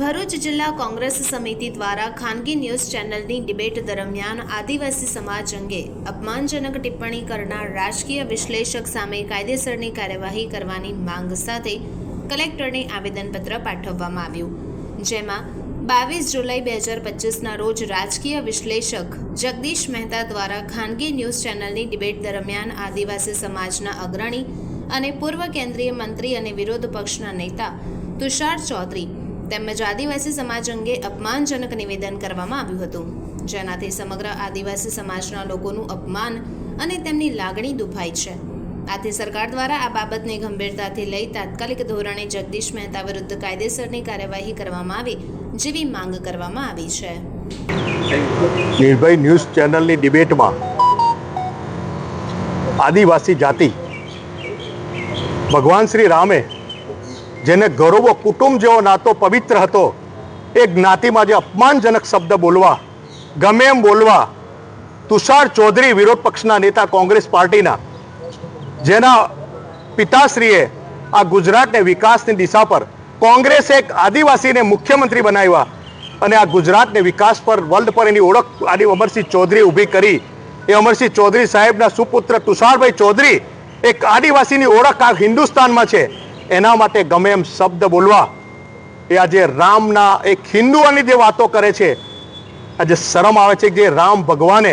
ભરૂચ જિલ્લા કોંગ્રેસ સમિતિ દ્વારા ખાનગી ન્યૂઝ ચેનલની ડિબેટ દરમિયાન આદિવાસી સમાજ અંગે અપમાનજનક ટિપ્પણી કરનાર રાજકીય વિશ્લેષક સામે કાયદેસરની કાર્યવાહી કરવાની માંગ સાથે કલેક્ટરને આવેદનપત્ર પાઠવવામાં આવ્યું. જેમાં બાવીસ જુલાઈ બે હજાર પચીસના રોજ રાજકીય વિશ્લેષક જગદીશ મહેતા દ્વારા ખાનગી ન્યૂઝ ચેનલની ડિબેટ દરમિયાન આદિવાસી સમાજના અગ્રણી અને પૂર્વ કેન્દ્રીય મંત્રી અને વિરોધ પક્ષના નેતા તુષાર ચૌધરી તેમજ આદિવાસી સમાજ અંગે અપમાનજનક નિવેદન કરવામાં આવ્યું હતું. જેનાથી સમગ્ર આદિવાસી સમાજના લોકોનું અપમાન અને તેમની લાગણી દુભાઈ છે. આથી સરકાર દ્વારા આ બાબતને ગંભીરતાથી લઈ તાત્કાલિક ધોરણે જગદીશ મહેતા વિરુદ્ધ કાયદેસરની કાર્યવાહી કરવામાં આવે, જેવી માંગ કરવામાં આવી છે. નિર્ભય ન્યૂઝ ચેનલની ડિબેટમાં આદિવાસી જાતિ. ભગવાન શ્રી રામે જેને ગૌરવો કુટુંબ જેવો નાતો પવિત્ર હતો, એ જ્ઞાતિમાં જે અપમાનજનક શબ્દ બોલવા, ગમે એમ બોલવા, તુષાર ચૌધરી વિરોધ પક્ષના નેતા કોંગ્રેસ પાર્ટીના, જેના પિતાશ્રીએ આ ગુજરાતને વિકાસની દિશા પર કોંગ્રેસે એક આદિવાસીને મુખ્યમંત્રી બનાવ્યા અને આ ગુજરાતને વિકાસ પર વર્લ્ડ પર એની ઓળખ આદિ અમરસિંહ ચૌધરી ઊભી કરી. એ અમરસિંહ ચૌધરી સાહેબના સુપુત્ર તુષારભાઈ ચૌધરી એક આદિવાસીની ઓળખ આ હિન્દુસ્તાનમાં છે. એના માટે ગમે એમ શબ્દ બોલવા એ આજે રામના એક હિન્દુઓની જે વાતો કરે છે, આજે શરમ આવે છે કે જે રામ ભગવાને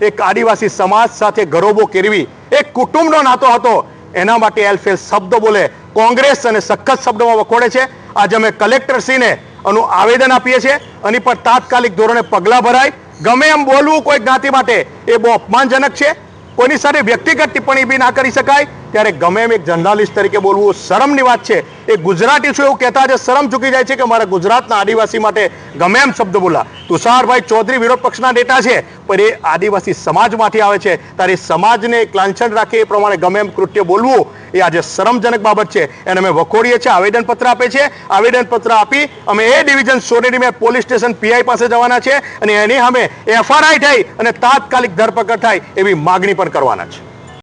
એક આદિવાસી સમાજ સાથે ગરોબો કેળવી એક કુટુંબનો નાતો હતો, એના માટે એલફેલ શબ્દ બોલે, કોંગ્રેસ અને સખત શબ્દોમાં વખોડે છે. આજે અમે કલેક્ટરશ્રીને આનું આવેદન આપીએ છીએ એની પર તાત્કાલિક ધોરણે પગલાં ભરાય. ગમે એમ બોલવું કોઈ જ્ઞાતિ માટે એ બહુ અપમાનજનક છે. કોઈની સાથે વ્યક્તિગત ટિપ્પણી બી ના કરી શકાય. ત્યારે ગમે એમ એક જર્નાલિસ્ટ તરીકે બોલવું શરમની વાત છે. એ ગુજરાતી છું એવું કહેતા આજે શરમ ચૂકી જાય છે કે મારા ગુજરાતના આદિવાસી માટે ગમે એમ શબ્દ બોલા. તુષારભાઈ ચૌધરી વિરોધ પક્ષના નેતા છે, પણ એ આદિવાસી સમાજમાંથી આવે છે. ત્યારે સમાજને એક લાંછન રાખે એ પ્રમાણે ગમે એમ કૃત્ય બોલવું, એ આજે શરમજનક બાબત છે. એને અમે વખોડીએ છીએ, આવેદનપત્ર આપે છે. આવેદનપત્ર આપી અમે એ ડિવિઝન સોનેરી મેં પોલીસ સ્ટેશન પીઆઈ પાસે જવાના છે અને એની સામે એફઆરઆઈ થઈ અને તાત્કાલિક ધરપકડ થાય એવી માગણી પણ કરવાના છે.